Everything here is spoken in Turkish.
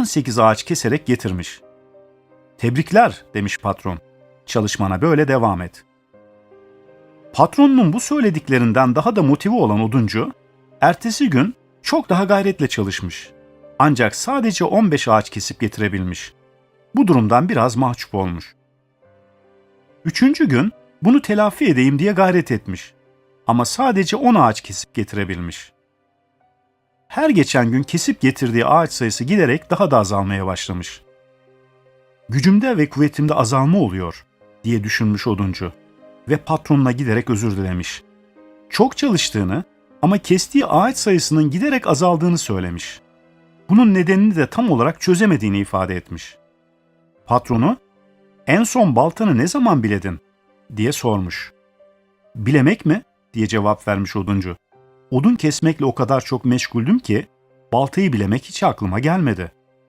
18 ağaç keserek getirmiş. Tebrikler demiş patron. Çalışmana böyle devam et. Patronunun bu söylediklerinden daha da motive olan oduncu, ertesi gün çok daha gayretle çalışmış. Ancak sadece 15 ağaç kesip getirebilmiş. Bu durumdan biraz mahcup olmuş. Üçüncü gün bunu telafi edeyim diye gayret etmiş. Ama sadece 10 ağaç kesip getirebilmiş. Her geçen gün kesip getirdiği ağaç sayısı giderek daha da azalmaya başlamış. Gücümde ve kuvvetimde azalma oluyor diye düşünmüş oduncu ve patronuna giderek özür dilemiş. Çok çalıştığını ama kestiği ağaç sayısının giderek azaldığını söylemiş. Bunun nedenini de tam olarak çözemediğini ifade etmiş. Patronu, en son baltanı ne zaman biledin? diye sormuş. Bilemek mi? diye cevap vermiş oduncu. Odun kesmekle o kadar çok meşguldüm ki baltayı bilemek hiç aklıma gelmedi.